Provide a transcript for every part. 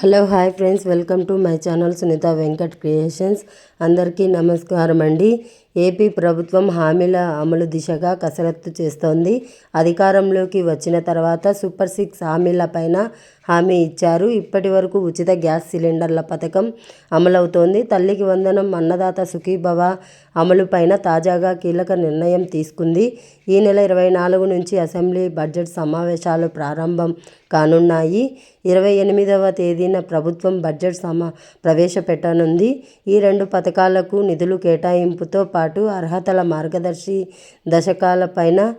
Hello hi friends. Welcome to my channel Sunitha Venkat creations. అందరికీ నమస్కారం అండి AP ప్రభుత్వం హామీల అమలు దిశగా కసరత్తు చేస్తోంది. అధికారంలోకి వచ్చిన తర్వాత సూపర్ సిక్స్ హామీలపైన హామీ ఇచ్చారు. ఇప్పటి వరకు ఉచిత గ్యాస్ సిలిండర్ల పథకం అమలవుతోంది. తల్లికి వందనం అన్నదాత సుఖీభవ అమలుపైన తాజాగా కీలక నిర్ణయం తీసుకుంది. ఈ నెల ఇరవై నాలుగు నుంచి అసెంబ్లీ బడ్జెట్ సమావేశాలు ప్రారంభం కానున్నాయి. ఇరవై ఎనిమిదవ తేదీన ప్రభుత్వం బడ్జెట్ సమా ప్రవేశపెట్టనుంది. ఈ రెండు పథకాలకు నిధులు కేటాయింపుతో పాటు అర్హతల మార్గదర్శి దశకాలపైన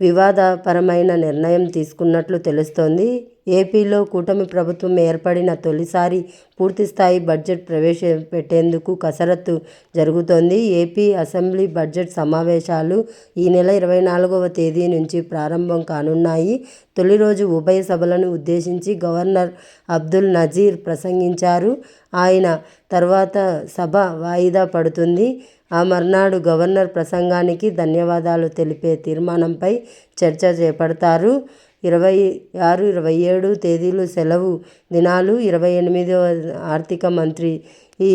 వివాదపరమైన నిర్ణయం తీసుకున్నట్లు తెలుస్తోంది. ఏపీలో కూటమి ప్రభుత్వం ఏర్పడిన తొలిసారి పూర్తిస్థాయి బడ్జెట్ ప్రవేశపెట్టేందుకు కసరత్తు జరుగుతోంది. ఏపీ అసెంబ్లీ బడ్జెట్ సమావేశాలు ఈ నెల ఇరవై నాలుగవ తేదీ నుంచి ప్రారంభం కానున్నాయి. తొలి రోజు ఉభయ సభలను ఉద్దేశించి గవర్నర్ అబ్దుల్ నజీర్ ప్రసంగించారు. ఆయన తర్వాత సభ వాయిదా పడుతుంది. ఆ మర్నాడు గవర్నర్ ప్రసంగానికి ధన్యవాదాలు తెలిపే తీర్మానంపై చర్చ చేపడతారు. ఇరవై ఆరు ఇరవై ఏడు తేదీలు సెలవు దినాలు ఇరవై ఎనిమిదవ ఆర్థిక మంత్రి ఈ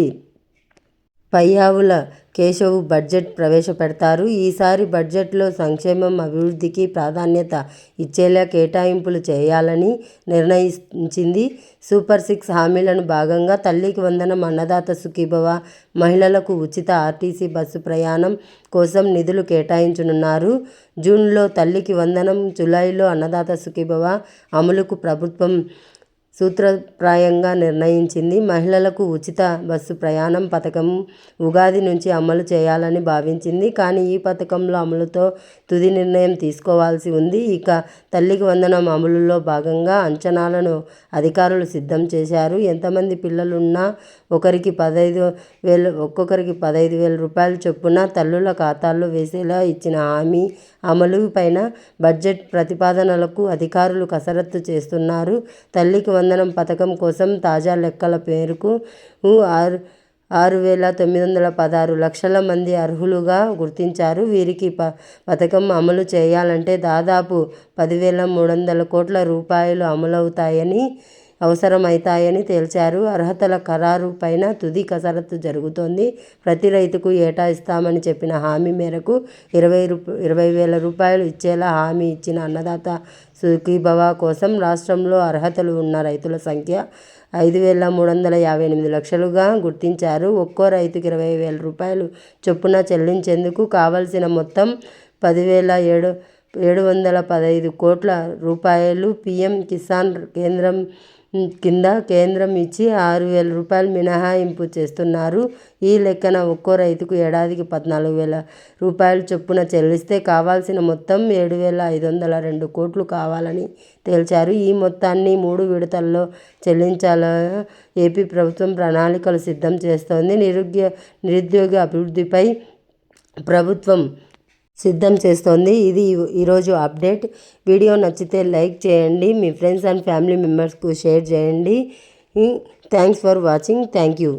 పయ్యావుల కేశవ్ బడ్జెట్ ప్రవేశపెడతారు. ఈసారి బడ్జెట్లో సంక్షేమం అభివృద్ధికి ప్రాధాన్యత ఇచ్చేలా కేటాయింపులు చేయాలని నిర్ణయించింది. సూపర్ సిక్స్ హామీలను భాగంగా తల్లికి వందనం అన్నదాత సుఖీభవ మహిళలకు ఉచిత ఆర్టీసీ బస్సు ప్రయాణం కోసం నిధులు కేటాయించనున్నారు. జూన్లో తల్లికి వందనం జూలైలో అన్నదాత సుఖీభవ అమలుకు ప్రభుత్వం సూత్రప్రాయంగా నిర్ణయించింది. మహిళలకు ఉచిత బస్సు ప్రయాణం పథకం ఉగాది నుంచి అమలు చేయాలని భావించింది. కానీ ఈ పథకంలో అమలుతో తుది నిర్ణయం తీసుకోవాల్సి ఉంది. ఇక తల్లికి వందనం అమలులో భాగంగా అంచనాలను అధికారులు సిద్ధం చేశారు. ఎంతమంది పిల్లలున్నా ఒకరికి పదహైదు వేలు ఒక్కొక్కరికి పదహైదు వేల రూపాయలు చొప్పున తల్లుల ఖాతాల్లో వేసేలా ఇచ్చిన హామీ అమలు పైన బడ్జెట్ ప్రతిపాదనలకు అధికారులు కసరత్తు చేస్తున్నారు. తల్లికి వందనం పథకం కోసం తాజా లెక్కల మేరకు ఆరు ఆరు వేల తొమ్మిది వందల పదహారు లక్షల మంది అర్హులుగా గుర్తించారు. వీరికి ప పథకం అమలు చేయాలంటే దాదాపు పదివేల మూడు వందల కోట్ల రూపాయలు అమలవుతాయని అవసరమవుతాయని తేల్చారు. అర్హతల ఖరారు పైన తుది కసరత్తు జరుగుతోంది. ప్రతి రైతుకు ఏటా ఇస్తామని చెప్పిన హామీ మేరకు ఇరవై రూ ఇరవై వేల రూపాయలు ఇచ్చేలా హామీ ఇచ్చిన అన్నదాత సుఖీభవ కోసం రాష్ట్రంలో అర్హతలు ఉన్న రైతుల సంఖ్య ఐదు వేల మూడు వందల యాభై ఎనిమిది లక్షలుగా గుర్తించారు. ఒక్కో రైతుకి ఇరవై వేల రూపాయలు చొప్పున చెల్లించేందుకు కావలసిన మొత్తం పదివేల ఏడు ఏడు వందల పదహైదు కోట్ల రూపాయలు పీఎం కిసాన్ కేంద్రం కింద కేంద్రం ఇచ్చి ఆరు వేల రూపాయలు మినహాయింపు చేస్తున్నారు. ఈ లెక్కన ఒక్కో రైతుకు ఏడాదికి పద్నాలుగు వేల రూపాయలు చొప్పున చెల్లిస్తే కావాల్సిన మొత్తం ఏడు వేల ఐదు వందల రెండు కోట్లు కావాలని తేల్చారు. ఈ మొత్తాన్ని మూడు విడతల్లో చెల్లించాల ఏపీ ప్రభుత్వం ప్రణాళికలు సిద్ధం చేస్తోంది. నిరుద్య నిరుద్యోగ అభివృద్ధిపై ప్రభుత్వం సిద్ధం చేస్తోంది. ఇది ఈరోజు అప్డేట్. వీడియో నచ్చితే లైక్ చేయండి. మీ ఫ్రెండ్స్ అండ్ ఫ్యామిలీ మెంబర్స్కు షేర్ చేయండి. Thanks for watching. Thank you.